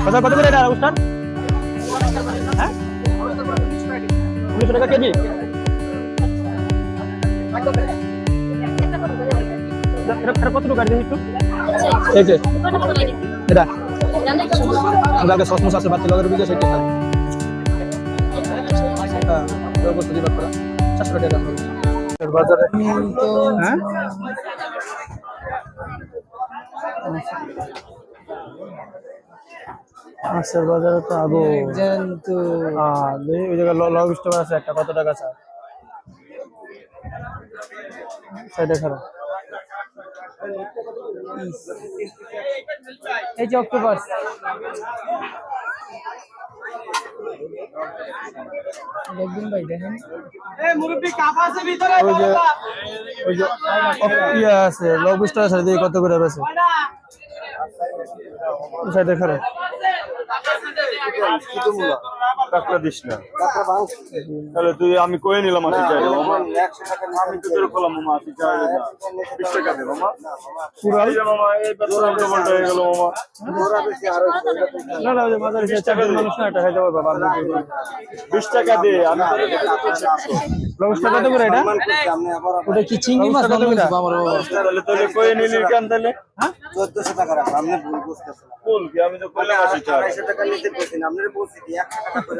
কত কত করে হ্যাঁ? টাকা কেজি? কত টাকা দেখি একটু? এই যে, এটা। আমাকে সসমস আছে, বাচ্চা লগের হ্যাঁ চারশো টাকা দাম মাছের বাজারে তো আগে কিন্তু হ্যাঁ ওই জায়গায় লগ স্টোর আছে একটা কত টাকা স্যার সাইডে খারাপ এই যে অক্টোপাস দেখবেন ভাই দেখেন। ওই যে ওই ইয়ে আছে লগ স্টোর আছে দেখি কত করে বেছে সাইডে খারাপ 就这样就这么 কাকড়া দিস না। তাহলে তুই আমি কয়ে নিলাম আশি চাই আমি তো তোর কলাম মামা আশি চাই না বিশ টাকা দে মামা। পুরাল এই মামা এই উল্টো পাল্টা হয়ে গেল মামা। না না ওই যে মাঝারি সে মানুষ না এটা পারবে বাবা বিশ টাকা দে আমি তোর কত করে এটা? ওটা কি চিংড়ি মাছ কত করে? আমার তাহলে তোকে কয়ে নিলি কেন তাহলে? হ্যাঁ? টাকা রাখো ভুল কি আমি তো কইলাম টাকা। নিতে আপনার বলছি টাকা করে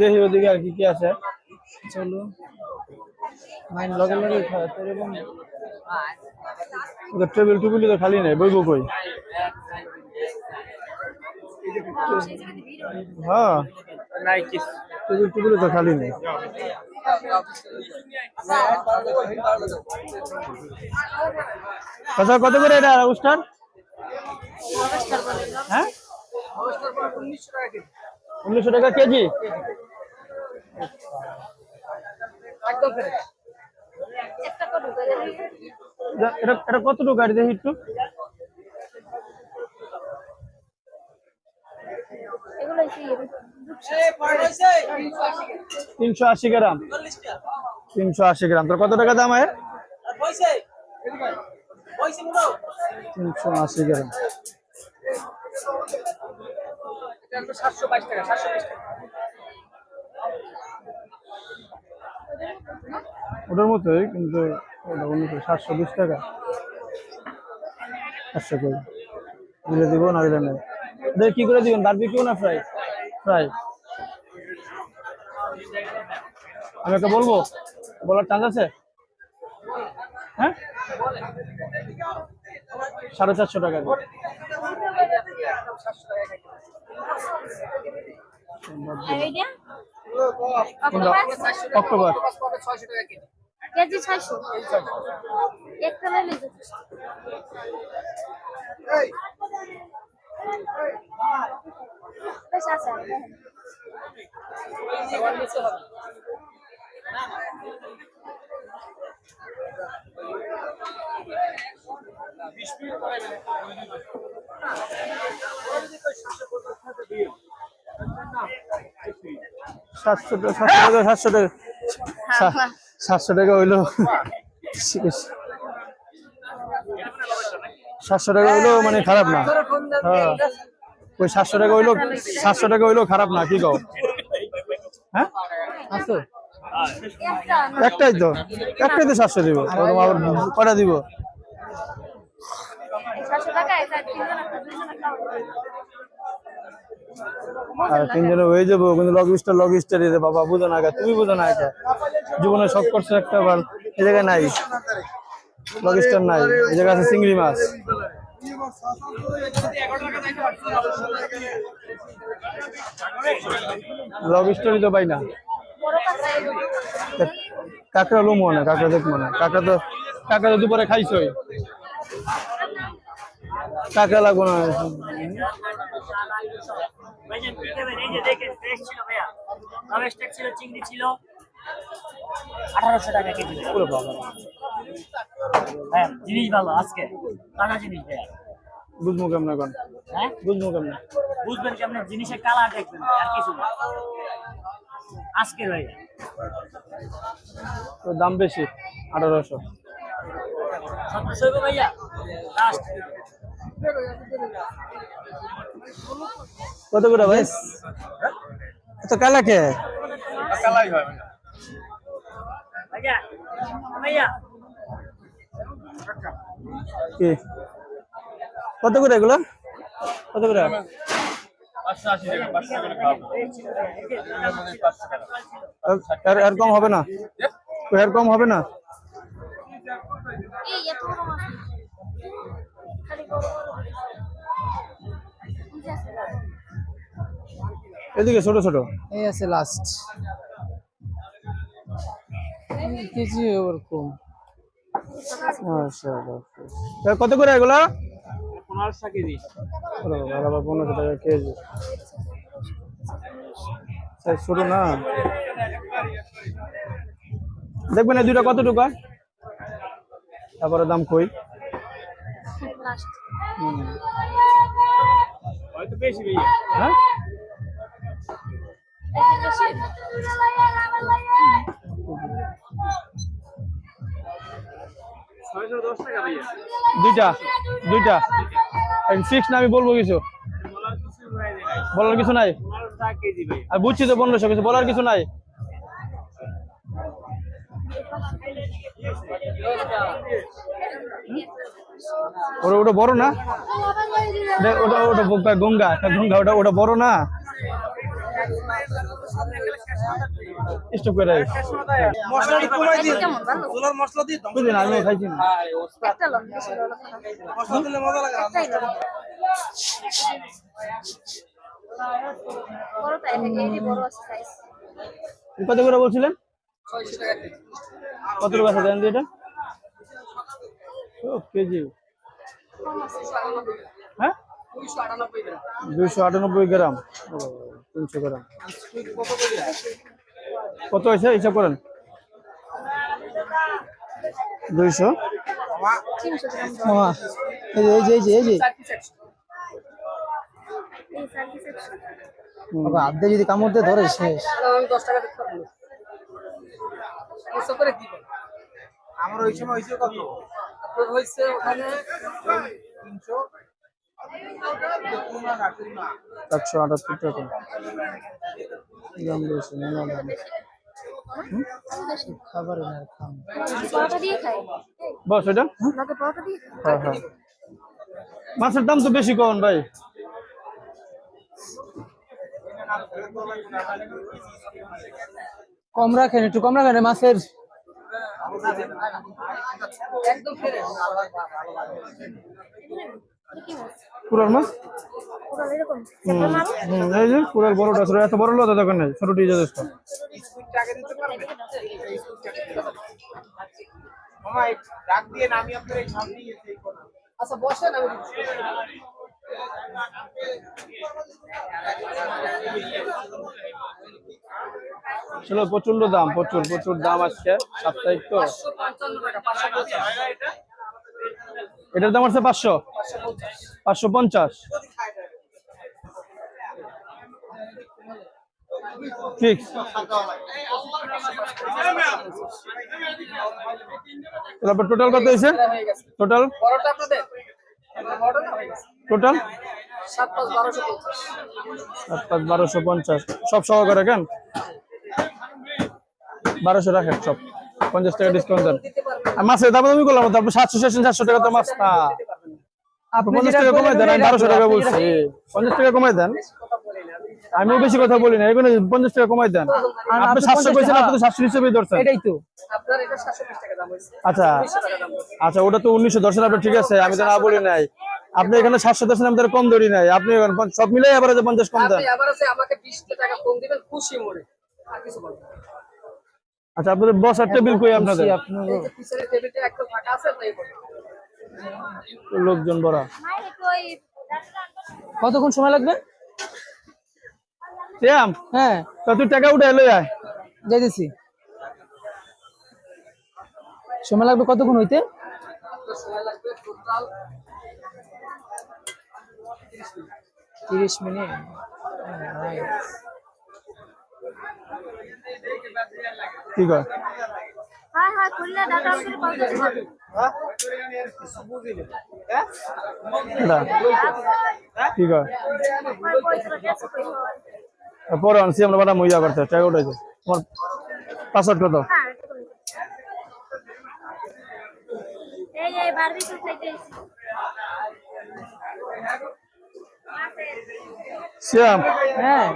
দেখি ওদিকে আর কি কি আছে। চলো। মাইন লগে লগে ওদের টেবিল টুবিল তো খালি নেই বইব কই? হ্যাঁ টেবিল টুবিল তো খালি নেই। আচ্ছা কত করে এটা অনুষ্ঠান? হ্যাঁ? উনিশশো টাকা কেজি? এটা- এটা এটা কতটুকু গাড়ি দেখি একটু? তিনশো আশি গ্রাম। তিনশো আশি গ্রাম। তোর কত টাকা দাম এর? তিনশো আশি গ্রাম। ওটার মতোই, কিন্তু সাতশো বিশ টাকা। সাতশো করে দিলে দিব, না দিলে নেই? কি করে দিবেন? বারবিকিউ না ফ্রাই ফ্রাই আমি একটা বলব? বলার চান্স আছে? হ্যাঁ? সাড়ে চারশো টাকা দিয়ে। কোনটা? অক্টোবর। কেজি ছয়শো। এক কালার লিখে বেশ আছে। সাতশো টাকা সাতশো টাকা সাতশো টাকা। সা- টাকা হইল। সাতশো টাকা হইল মানে খারাপ না। হ্যাঁ। ওই সাতশো টাকা হইল সাতশো টাকা হইল খারাপ না কি কও? হ্যাঁ? একটাই তো। একটাই তো সাতশো দিব। আবার কটা দিব সাতশো টাকা এটা তিনজন একটা দুজন একটা আর তিনজনে হয়ে যাব, কিন্তু লগ স্টার লগ স্টার রে বাবা, বুঝো না তুমি বুঝো না আগে। জীবনে শখ করছ একটা বার, এই জায়গায় নাই। লগ স্টার নাই, এই জায়গায় আছে চিংড়ি মাছ। লগ স্টোরি তো পাই না। কাঁকড়া লো মনে কাঁকড়া দেখ মনে কাঁকড়া তো কাঁকড়া তো দুপুরে খাইছই। টাকা লাগবে না। ভাইজান কি? এই যে দেখেন ফ্রেশ ছিল ভাইয়া। টেক ছিল চিংড়ি ছিল। আঠারোশো টাকা কেজি। পুরো বাবা হ্যাঁ জিনিস ভালো আজকে। তাজা জিনিস ভাইয়া। বুঝব কেমন এখন? হ্যাঁ? বুঝব কেমন? বুঝবেন কেমন? জিনিসের কালার দেখবেন আর কিছু না। আজকে ভাইয়া। তো দাম বেশি আঠারোশো। সতেরোশো ভাইয়া? লাস্ট কত করে ভাই? এত কালা কে? ভাইয়া। ভাইয়া কি? কত করে এগুলো? কত করে? আর- আর আর কম হবে না? আর কম হবে না? এদিকে ছোট ছোট। এই আছে লাস্ট কেজি ওরকম। কত করে এগুলো? পনেরোশো কেজি। পনেরোশো টাকা কেজি। ছোট না? দেখবেন এই দুইটা কত টাকা তারপরে দাম কই? হ্যাঁ? দুইটা দুইটা। ফিক্স না আমি বলব কিছু। বলার কিছু নাই আর বুঝছি তো পনেরোশো কিছু বলার কিছু নাই। ওটা ওটা বড় না? ওটা ওটা গঙ্গা গঙ্গা ওটা ওটা বড় না? আমিও খাইছি না। কত করে বলছিলেন? কত টাকা দেন এটা? কেজি। হ্যাঁ? দুইশো আটানব্বই গ্রাম। ও, তিনশো গ্রাম। কত হয়েছে? হিসাব করেন। দুইশো? গ্রাম এই যে এই যে এই যে বাবা যদি কামড় দিয়ে ধরে শেষ। আমার ওই সময় হয়েছে কত? হয়েছে ওখানে তিনশো। আটাত্তর টাকা। দাম বেশি দাম খাবার বস এটা? হ্যাঁ হ্যাঁ। মাছের দাম তো বেশি কম ভাই। কম রাখেন একটু কম রাখেন মাছের পুরার মাছ? এই যে পুরার বড়টা ছোট এত বড় লতা দোকান নেই ছোটটি যথেষ্ট আচ্ছা বসেন আমি ছিল প্রচণ্ড দাম প্রচুর প্রচুর দাম আজকে সাপ্তাহিক তো। এটার দাম আছে পাঁচশো পাঁচশো পঞ্চাশ। ফিক্স তারপর টোটাল কত হয়েছে? টোটাল টোটাল বারোশো পঞ্চাশ। সাত পাঁচ বারোশো পঞ্চাশ। সব সহকারে কেন? বারোশো রাখেন সব। পঞ্চাশ টাকা ডিসকাউন্ট দেন। আর মাছের দাম আমি করলাম তারপর সাতশো শেষে সাতশো টাকা তো মাছ। না। আপনি পঞ্চাশ টাকা কমাই দেন আমি বারোশো টাকা বলছি। পঞ্চাশ টাকা কমাই দেন। আমিও বেশি কথা বলি না এগুলো পঞ্চাশ টাকা কমাই দেন। আপনি সাতশো কইছেন আপনি তো সাতশো হিসেবেই ধরছেন। এটাই তো। আপনার এটা সাতশো টাকা দাম হয়েছে আচ্ছা। আচ্ছা ওটা তো উনিশশো দশ আপনি ঠিক আছে আমি তো না বলি নাই। আপনি এখানে সাতশো দশ আমি তাহলে কম ধরি নাই। আপনি এখন সব মিলাই আবার পঞ্চাশ কম দেন। আমাকে বিশ টাকা কম দিবেন খুশি মনে। আর কিছু বলবেন আচ্ছা আপনাদের বস আর টেবিল কই আপনাদের? আপনার? টেবিলটা একটু ফাঁকা আছে তাই লোকজন বড়া। কতক্ষণ সময় লাগবে? শ্যাম হ্যাঁ। তা তুই টাকা উঠে এলো আয়। যাইতেছি। সময় লাগবে কতক্ষণ হইতে? তিরিশ মিনিট। কি কয়? হ্যাঁ হ্যাঁ কি কয়? পরে আনছি আমরা বাটা মজা করতে টাকা উঠেছে তোমার পাসওয়ার্ড কত? হ্যাঁ।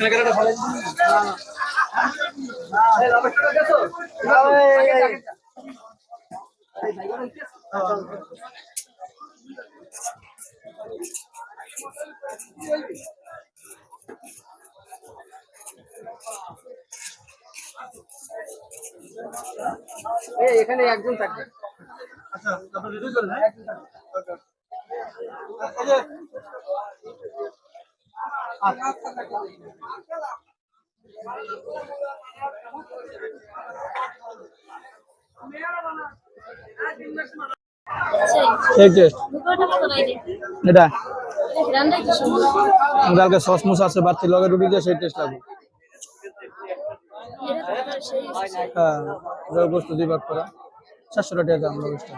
এটা করে দিন। এই এই বারবি তো খাইতেছি শ্যাম হ্যাঁ এখানে একজন থাকবে। লাগে এটা? কালকে সস মুস আছে বাচ্চা লগে রুটি দিয়ে সেই টেস্ট লাগবে। হ্যাঁ গোস্ত দুই ভাগ করা। চারশো টাকা গোস্ত